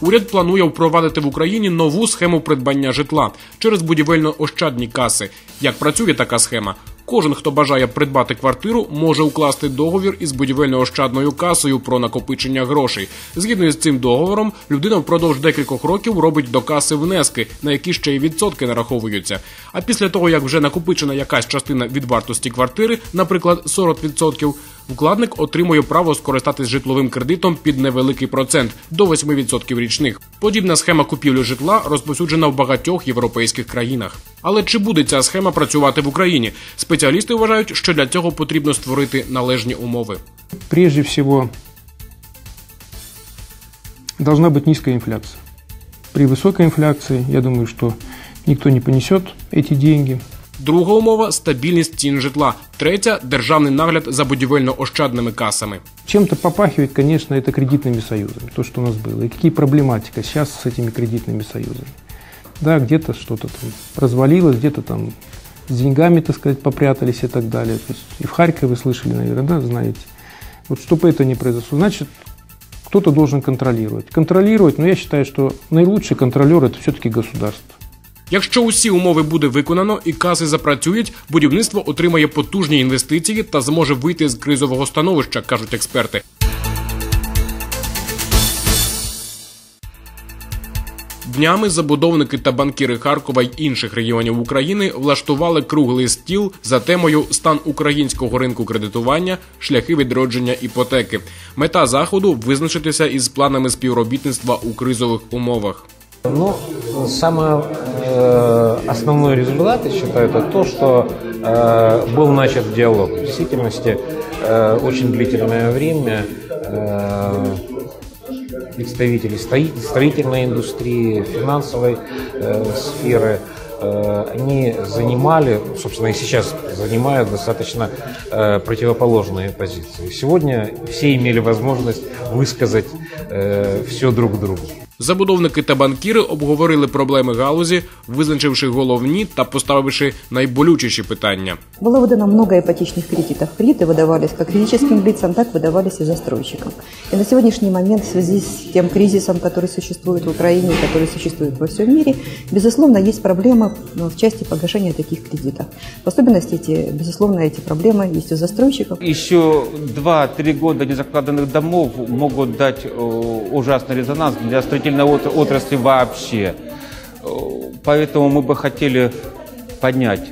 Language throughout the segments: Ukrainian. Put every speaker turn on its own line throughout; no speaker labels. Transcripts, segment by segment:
Уряд планує впровадити в Україні нову схему придбання житла через будівельно-ощадні каси. Як працює така схема? Кожен, хто бажає придбати квартиру, може укласти договір із будівельно-ощадною касою про накопичення грошей. Згідно з цим договором, людина впродовж декількох років робить до каси внески, на які ще й відсотки нараховуються. А після того, як вже накопичена якась частина від вартості квартири, наприклад, 40%, вкладник отримує право скористатись житловим кредитом під невеликий процент до 8% річних. Подібна схема купівлі житла розповсюджена в багатьох європейських країнах. Але чи буде ця схема працювати в Україні? Спеціалісти вважають, що для цього потрібно створити належні умови.
Прежде всего, должна быть низкая инфляция. При высокой инфляции, я думаю, что никто не понесет эти деньги.
Друга умова стабільність цін житла. Третя державний нагляд за будівельно-ощадними касами.
Чем-то попахивает, конечно, это кредитными союзами, то, что у нас было. И какие проблематика сейчас с этими кредитными союзами. Да, где-то что-то там развалилось, где-то там с деньгами, так сказать, попрятались и так далее. То есть и в Харькове вы слышали, наверное, да, знаете. Вот чтобы это не произошло, значит, кто-то должен контролировать. Контролировать, но я считаю, что наилучший контролер это все-таки государство.
Якщо усі умови буде виконано і каси запрацюють, будівництво отримає потужні інвестиції та зможе вийти з кризового становища, кажуть експерти. Днями забудовники та банкіри Харкова й інших регіонів України влаштували круглий стіл за темою стан українського ринку кредитування, шляхи відродження іпотеки. Мета заходу визначитися із планами співробітництва у кризових умовах.
Ну, самый э, основной результат, я считаю, это то, что э, был начат диалог. В действительности, э, очень длительное время э, представители строи- строительной индустрии, финансовой э, сферы, э, они занимали, собственно, и сейчас занимают достаточно э, противоположные позиции. Сегодня все имели возможность высказать все друг другу.
Забудовники та банкіри обговорили проблеми галузі, визначивши головні та поставивши найболючіші питання.
Было выдано много ипотечных кредитов. Кредиты выдавались как физическим лицам, так выдавались и застройщикам. И на сегодняшний момент в связи с тем кризисом, который существует в Украине и который существует во всем мире, безусловно, есть проблема ну, в части погашения таких кредитов. В особенности, эти, безусловно, эти проблемы есть у застройщиков.
Еще 2-3 года незакладанных домов могут дать э, ужасный резонанс для строительной от- отрасли вообще. Э, Поэтому мы бы хотели понять,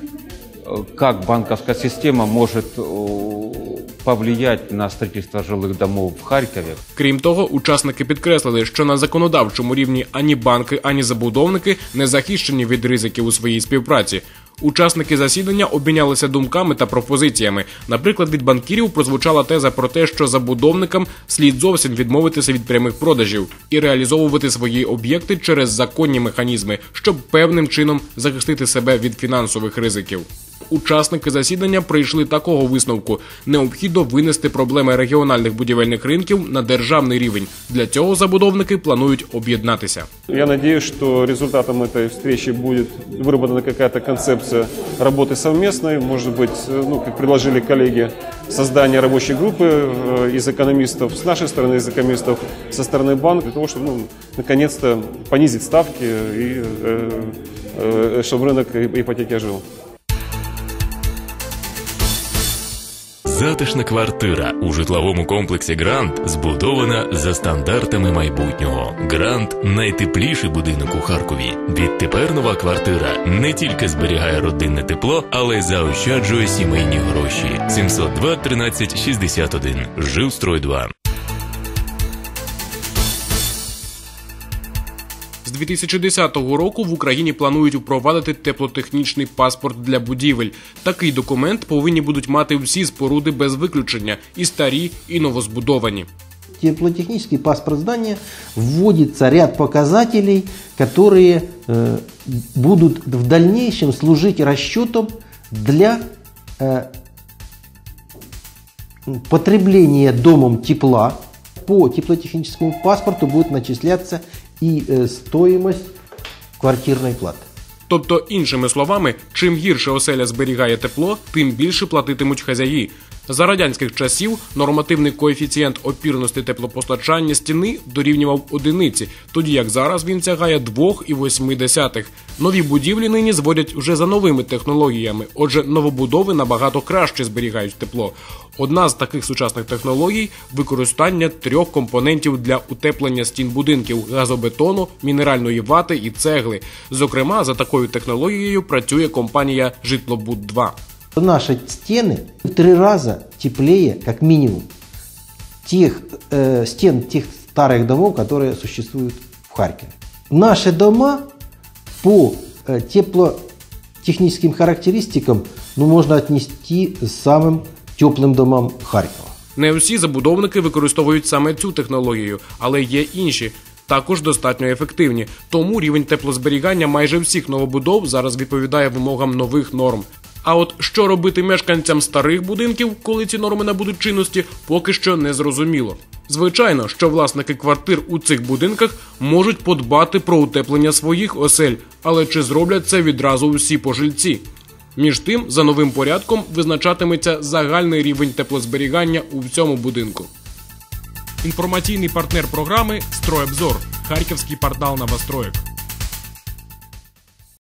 э, как банковская система может э, повлиять на строительство жилых домов в Харькове.
Крім того, учасники підкреслили, що на законодавчому рівні ані банки, ані забудовники не захищені від ризиків у своїй співпраці. Учасники засідання обмінялися думками та пропозиціями. Наприклад, від банкірів прозвучала теза про те, що забудовникам слід зовсім відмовитися від прямих продажів і реалізовувати свої об'єкти через законні механізми, щоб певним чином захистити себе від фінансових ризиків. Учасники засідання прийшли такого висновку: необхідно винести проблеми регіональних будівельних ринків на державний рівень. Для цього забудовники планують об'єднатися.
Я надеюсь, что результатом этой встречи будет выработана какая-то концепция работы совместной. Может быть, э, ну, как предложили коллеги, создание рабочей группы э, из экономистов с нашей стороны, из экономистов со стороны банка, для того, чтобы ну, наконец-то понизить ставки и э, э, чтобы рынок
Затишна квартира у житловому комплексі Грант збудована за стандартами майбутнього. Грант найтепліший будинок у Харкові. Відтепер нова квартира не тільки зберігає родинне тепло, але й заощаджує сімейні гроші. 702 13 61. Жилстрой 2.
З 2010 року в Україні планують впровадити теплотехнічний паспорт для будівель. Такий документ повинні будуть мати всі споруди без виключення, і старі, і новозбудовані.
теплотехнический паспорт здания вводится ряд показателей, которые э, будут в дальнейшем служить расчетом для э, потребления домом тепла. По теплотехническому паспорту будет начисляться и стоїмость квартирної плати.
Тобто, іншими словами, чим гірше оселя зберігає тепло, тим більше платитимуть хазяї. За радянських часів нормативний коефіцієнт опірності теплопостачання стіни дорівнював одиниці, тоді як зараз він сягає 2,8. Нові будівлі нині зводять вже за новими технологіями. Отже, новобудови набагато краще зберігають тепло. Одна з таких сучасних технологій використання трьох компонентів для утеплення стін будинків газобетону, мінеральної вати і цегли. Зокрема, за такою технологією працює компанія Житлобуд 2
Наши стены в три раза теплее, как минимум, тех э, стен тех старых домов, которые существуют в Харькове. Наши дома по э, теплотехническим характеристикам ну, можно отнести к самым теплым домам Харькова.
Не всі забудовники використовують саме цю технологію, але є інші. Також достатньо ефективні, тому рівень теплозберігання майже всіх новобудов зараз відповідає вимогам нових норм. А от що робити мешканцям старих будинків, коли ці норми набудуть чинності, поки що не зрозуміло. Звичайно, що власники квартир у цих будинках можуть подбати про утеплення своїх осель, але чи зроблять це відразу усі пожильці? Між тим, за новим порядком визначатиметься загальний рівень теплозберігання у всьому будинку. Інформаційний партнер програми Стройобзор. Харківський портал новостроєк.